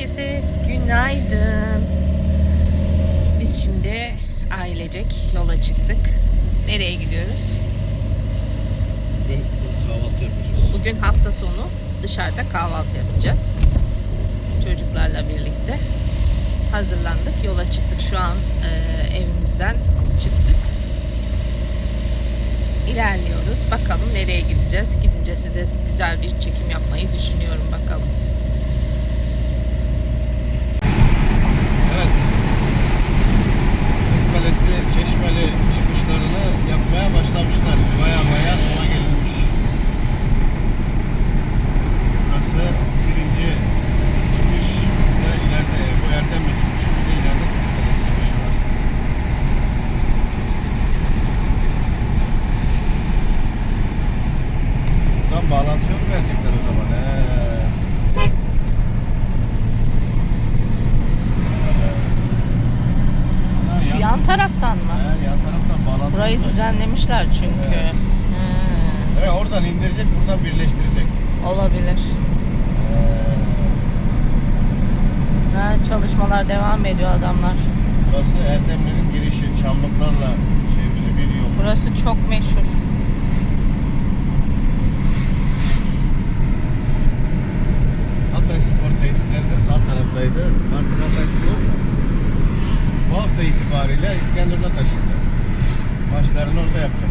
Herkese günaydın. Biz şimdi ailecek yola çıktık. Nereye gidiyoruz? Bugün kahvaltı yapacağız. Bugün hafta sonu dışarıda kahvaltı yapacağız. Çocuklarla birlikte hazırlandık, yola çıktık. Şu an e, evimizden çıktık. İlerliyoruz. Bakalım nereye gideceğiz. Gidince size güzel bir çekim yapmayı düşünüyorum bakalım. Evet. Kız Kalesi Çeşmeli çıkışlarını yapmaya başlamışlar. Baya baya sona gelinmiş. Burası birinci çıkış. Bir de ileride bu Erdemli çıkışı. Bir de ileride Kız Kalesi çıkışı var. Buradan bağlantı yok verecekler o zaman. He. Ha, Şu yan taraftan mı? He, yan taraftan bağlantı. Burayı yok. Düzenlemişler çünkü. Evet. Hmm, Evet, oradan indirecek, buradan birleştirecek. olabilir. Ha, çalışmalar devam ediyor adamlar. Burası Erdemli'nin girişi, çamlıklarla çevrili bir yol. Burası çok meşhur. Hatay Spor tesisleri de sağ taraftaydı. Artık Hatay Spor bu hafta itibariyle İskenderun'a taşındı. Maçlarını orada yapacak.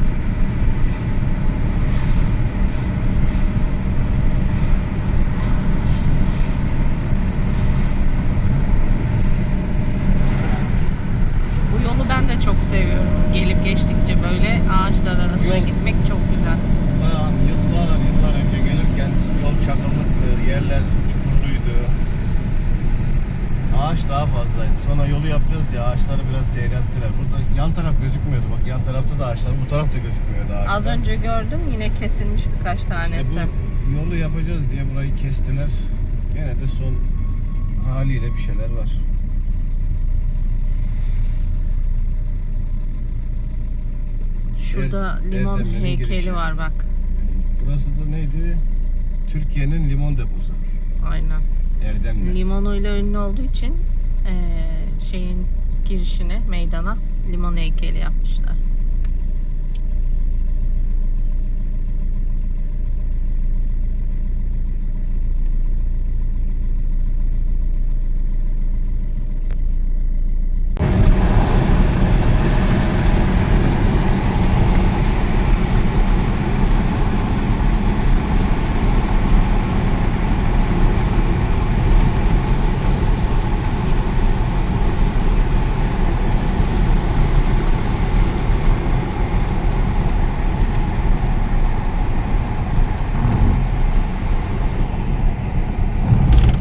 Bu yolu ben de çok seviyorum. Gelip geçtikçe böyle ağaçlar arasına Yol. gitmek çok güzel. Ben yıllar yıllar önce gelirken yol çakıllıktı, yerler çukurluydu. Ağaç daha fazlaydı. Sonra yolu yapacağız diye ağaçları biraz seyrelttiler. Burada yan taraf gözükmüyordu. Bak yan tarafta da ağaçlar, bu taraf da gözükmüyordu ağaçlar. Az önce gördüm yine kesilmiş birkaç tanesi. İşte bu yolu yapacağız diye burayı kestiler. Gene de son haliyle bir şeyler var. Şurada Er- limon heykeli girişi. var bak. Burası da neydi? Türkiye'nin limon deposu. Aynen. Erdemli. Limonuyla ünlü olduğu için eee, şeyin girişine, meydana limon heykeli yapmışlar.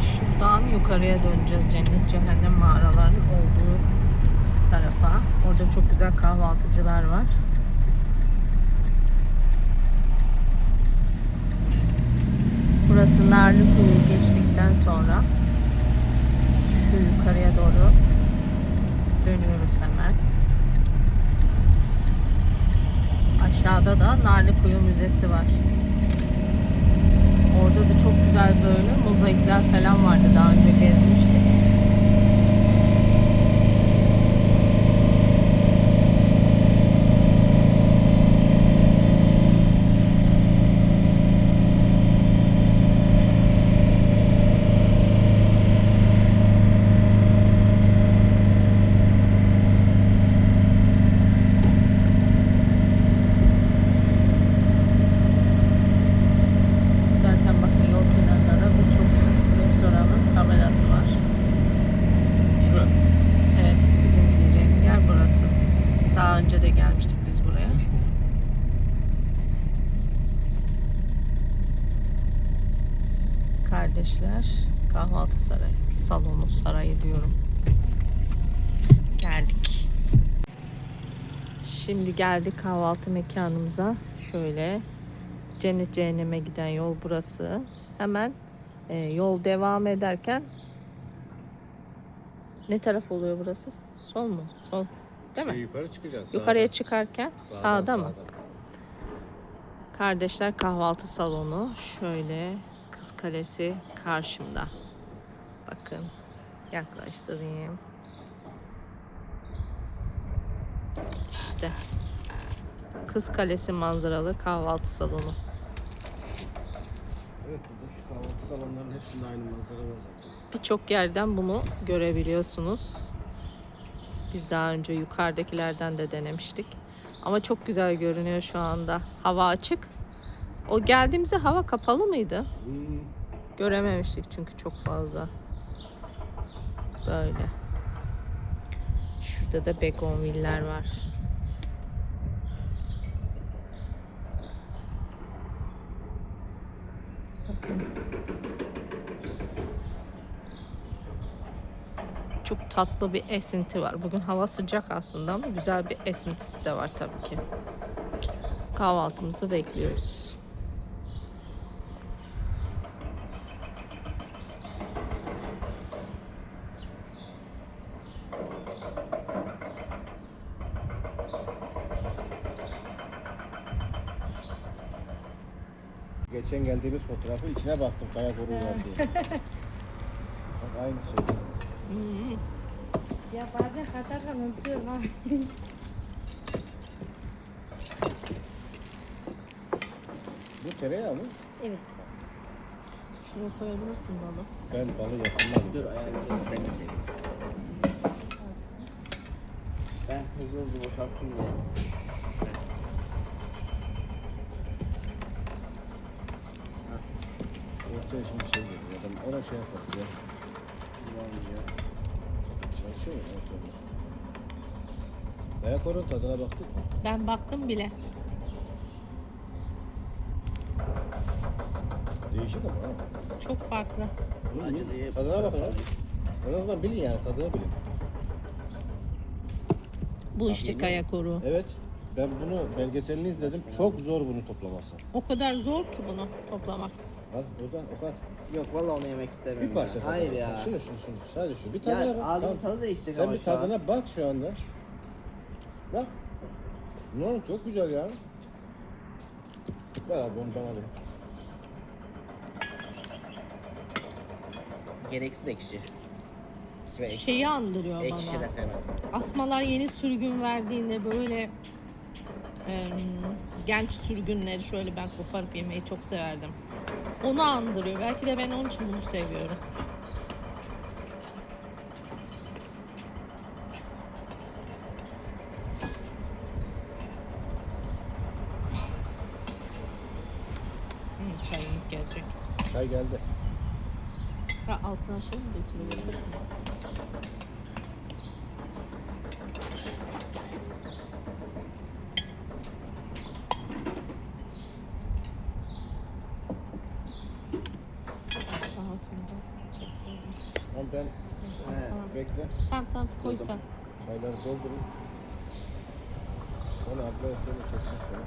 Şuradan yukarıya döneceğiz cennet cehennem mağaralarının olduğu tarafa. Orada çok güzel kahvaltıcılar var. Burası Narlıkuyu'yu geçtikten sonra şu yukarıya doğru dönüyoruz hemen. Aşağıda da Narlıkuyu Müzesi var. Orada da çok güzel böyle mozaikler falan vardı. Daha önce gezmiştik. Zaten bakın yol kenarında da birçok restoranın kamerası var. Şura. Evet, bizim gideceğimiz yer burası. Daha önce de gelmiştik biz buraya. Boş mu? Kardeşler kahvaltı sarayı, salonu sarayı diyorum. Geldik. Şimdi geldik kahvaltı mekanımıza. Şöyle cennet cehenneme giden yol burası. Hemen e, yol devam ederken ne taraf oluyor burası? Sol mu? Sol. Değil mi? Şey, yukarı çıkacağız. Yukarıya sağdan. çıkarken Sağdan, sağda mı? sağdan. Kardeşler kahvaltı salonu şöyle Kız Kalesi karşımda. Bakın yaklaştırayım. İşte Kız Kalesi manzaralı kahvaltı salonu. Evet burada şu kahvaltı salonlarının hepsinde aynı manzara var zaten. Birçok yerden bunu görebiliyorsunuz. Biz daha önce yukarıdakilerden de denemiştik. Ama çok güzel görünüyor şu anda. Hava açık. O geldiğimizde hava kapalı mıydı? Görememiştik çünkü çok fazla. Böyle. Şurada da begonviller var. Çok tatlı bir esinti var. Bugün hava sıcak aslında ama güzel bir esintisi de var tabii ki. Kahvaltımızı bekliyoruz. Geçen geldiğimiz fotoğrafı içine baktım kaya koruğu var diye. Bak aynı şey. Ya bazen katarken unutuyorum ha. Bu tereyağı mı? Evet. Şuraya koyabilirsin balı. Ben balı yakından Dur ayağını ben de seveyim. Ben hızlı hızlı boşaltsın diye. Ortaya şimdi şey geliyor. Adam ona şey yapar ya. Çalışıyor öyle. Kaya koruğun tadına baktık mı? Ben baktım bile. Değişik ama ha. Çok farklı. Diye- Tadına bakın lan. En azından bilin yani tadını bilin. Bu işte kaya koruğu. Evet. Ben bunu belgeselini izledim. Çok zor bunu toplaması. O kadar zor ki bunu toplamak. Al Ozan Okan. Yok vallahi onu yemek istemiyorum. Bir parça ya. tadına Hayır bak. ya. Şunu şunu şunu. Sadece şu. Bir tadına Ya bak. ağzımın Tamam. tadı değişecek Sen ama bir şu an. tadına bak şu anda. Bak. Ne çok güzel ya. Ver abi onu bana alayım. Gereksiz ekşi. Ve ekşi, Şeyi andırıyor ekşi bana. de sevmem. Asmalar yeni sürgün verdiğinde böyle em, genç sürgünleri şöyle ben koparıp yemeyi çok severdim. Onu andırıyor. Belki de ben onun için bunu seviyorum. Hmm, çayımız gelecek. Çay geldi. Ha, altına şey mi getiriyor? Altında çekseydim. Tamam ben He. Tamam. bekle. Tamam tamam koy Koydum. sen. Çayları doldurun. Onu ablaya söyle çeksin sonra.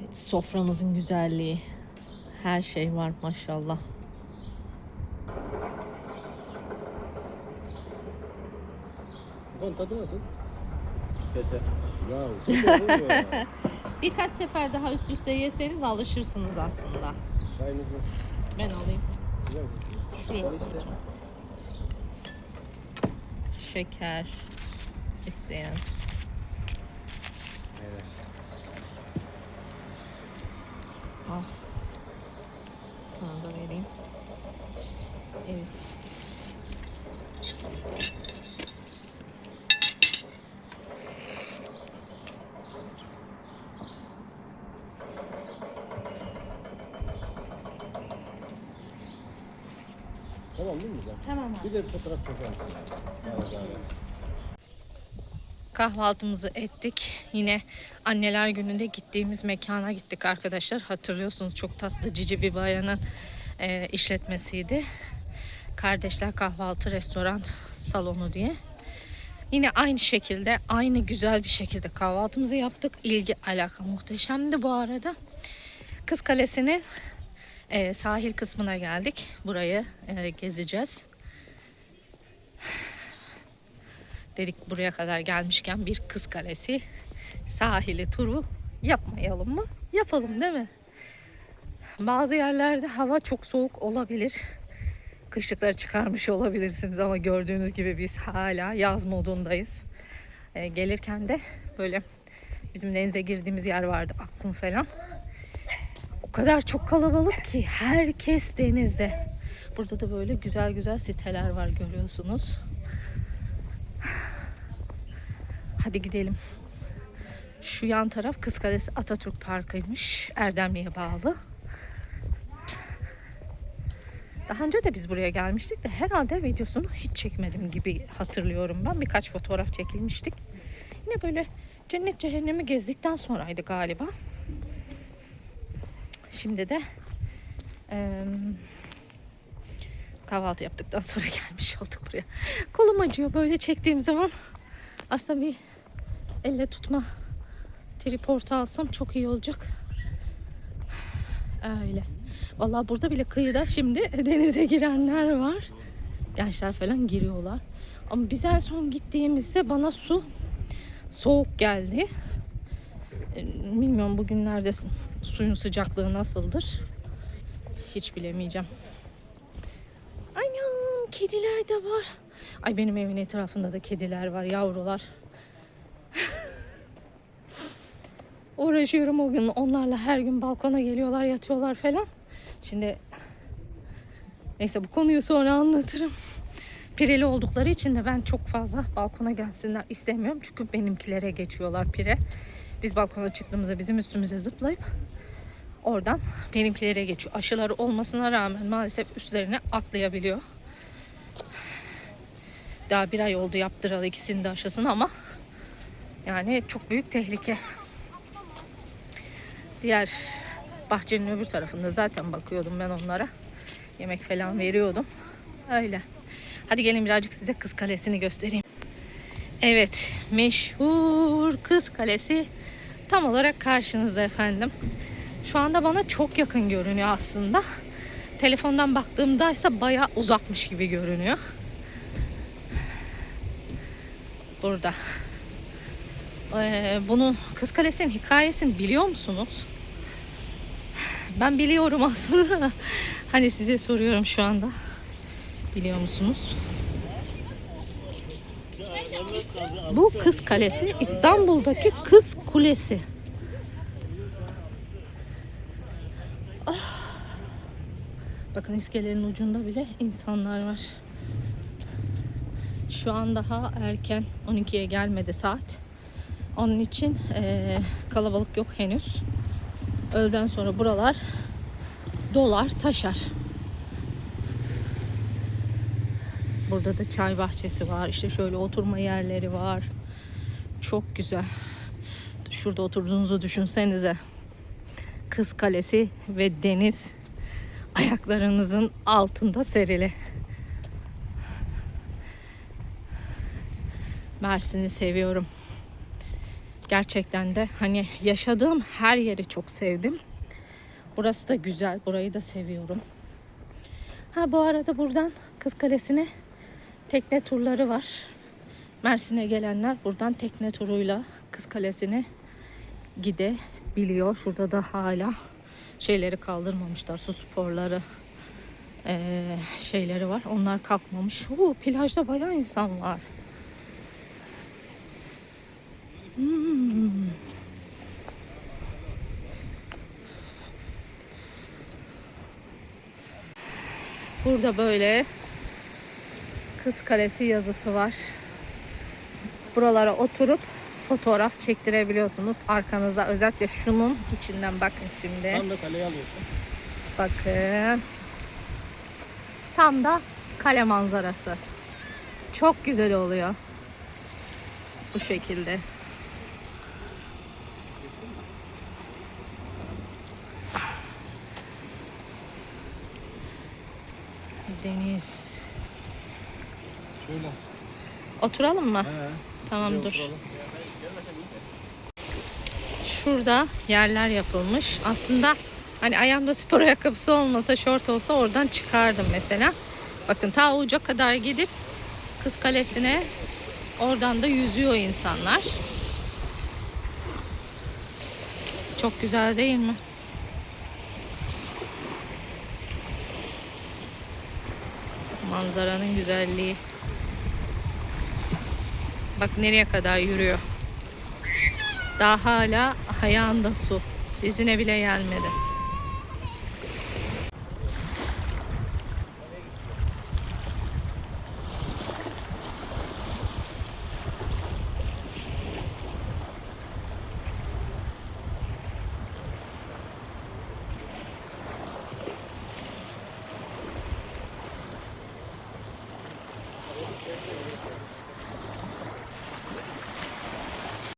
Evet, soframızın güzelliği. Her şey var maşallah. Okan tadı nasıl? Kötü. Ya kötü olur mu ya? Birkaç sefer daha üst üste yeseniz alışırsınız aslında. Çayınızı Ben alayım. güzel mi? Şuraya koyacağım. Şeker isteyen. Evet. Al. Sana da vereyim. Evet. Tamam değil mi güzel? Tamam abi. Bir de bir fotoğraf? Evet, evet. Kahvaltımızı ettik. Yine anneler gününde gittiğimiz mekana gittik arkadaşlar. Hatırlıyorsunuz çok tatlı cici bir bayanın e, işletmesiydi. Kardeşler Kahvaltı Restoran Salonu diye. Yine aynı şekilde, aynı güzel bir şekilde kahvaltımızı yaptık. İlgi, alaka muhteşemdi bu arada. Kız Kalesi'nin e, sahil kısmına geldik. Burayı e, gezeceğiz. Dedik buraya kadar gelmişken bir kız kalesi sahili turu yapmayalım mı? Yapalım değil mi? Bazı yerlerde hava çok soğuk olabilir. Kışlıkları çıkarmış olabilirsiniz ama gördüğünüz gibi biz hala yaz modundayız. Ee, gelirken de böyle bizim denize girdiğimiz yer vardı Akkum falan. Kadar çok kalabalık ki herkes denizde. Burada da böyle güzel güzel siteler var görüyorsunuz. Hadi gidelim. Şu yan taraf Kız Kalesi Atatürk Parkı'ymış. Erdemli'ye bağlı. Daha önce de biz buraya gelmiştik de herhalde videosunu hiç çekmedim gibi hatırlıyorum ben. Birkaç fotoğraf çekilmiştik. Yine böyle cennet cehennemi gezdikten sonraydı galiba. Şimdi de eee, kahvaltı yaptıktan sonra gelmiş olduk buraya. Kolum acıyor böyle çektiğim zaman. Aslında bir elle tutma triportu alsam çok iyi olacak. Öyle. Vallahi burada bile kıyıda şimdi denize girenler var. Gençler falan giriyorlar. Ama biz en son gittiğimizde bana su soğuk geldi. E, Bilmiyorum bugünlerde s- suyun sıcaklığı nasıldır. Hiç bilemeyeceğim. Anam kediler de var. Ay benim evin etrafında da kediler var yavrular. Uğraşıyorum o gün onlarla her gün balkona geliyorlar yatıyorlar falan. Şimdi neyse bu konuyu sonra anlatırım. Pireli oldukları için de ben çok fazla balkona gelsinler istemiyorum. Çünkü benimkilere geçiyorlar pire. Biz balkona çıktığımızda bizim üstümüze zıplayıp oradan benimkilere geçiyor. Aşıları olmasına rağmen maalesef üstlerine atlayabiliyor. Daha bir ay oldu yaptıralı ikisinin de aşısını ama yani çok büyük tehlike. Diğer bahçenin öbür tarafında zaten bakıyordum ben onlara. Yemek falan veriyordum. Öyle. Hadi gelin birazcık size Kız Kalesi'ni göstereyim. Evet, meşhur Kız Kalesi tam olarak karşınızda efendim. Şu anda bana çok yakın görünüyor aslında. Telefondan baktığımda ise bayağı uzakmış gibi görünüyor. Burada. Ee, bunun Kız Kalesi'nin hikayesini biliyor musunuz? Ben biliyorum aslında. hani size soruyorum şu anda. Biliyor musunuz? Bu Kız Kalesi İstanbul'daki Kız Kulesi. Ah. Bakın iskelenin ucunda bile insanlar var. Şu an daha erken 12'ye gelmedi saat. Onun için eee, kalabalık yok henüz. Öğleden sonra buralar dolar, taşar. Burada da çay bahçesi var. İşte şöyle oturma yerleri var. Çok güzel. Şurada oturduğunuzu düşünsenize. Kız Kalesi ve deniz ayaklarınızın altında serili. Mersin'i seviyorum. Gerçekten de hani yaşadığım her yeri çok sevdim. Burası da güzel. Burayı da seviyorum. Ha bu arada buradan Kız Kalesi'ne tekne turları var. Mersin'e gelenler buradan tekne turuyla Kız Kalesi'ne gidebiliyor. Şurada da hala şeyleri kaldırmamışlar. Su sporları eee, şeyleri var. Onlar kalkmamış. Oo, plajda bayağı insan var. Hmm. Burada böyle Kız Kalesi yazısı var. Buralara oturup fotoğraf çektirebiliyorsunuz. Arkanızda özellikle şunun içinden bakın şimdi. Tam da kaleyi alıyorsun. Bakın. Tam da kale manzarası. Çok güzel oluyor. Bu şekilde. Deniz. Şöyle. Oturalım mı? He. Tamam dur. oturalım. Şurada yerler yapılmış. Aslında hani ayağımda spor ayakkabısı olmasa, şort olsa oradan çıkardım mesela. Bakın ta uca kadar gidip Kız Kalesi'ne oradan da yüzüyor insanlar. Çok güzel değil mi? Manzaranın güzelliği. Bak nereye kadar yürüyor. Daha hala ayağında su. Dizine bile gelmedi.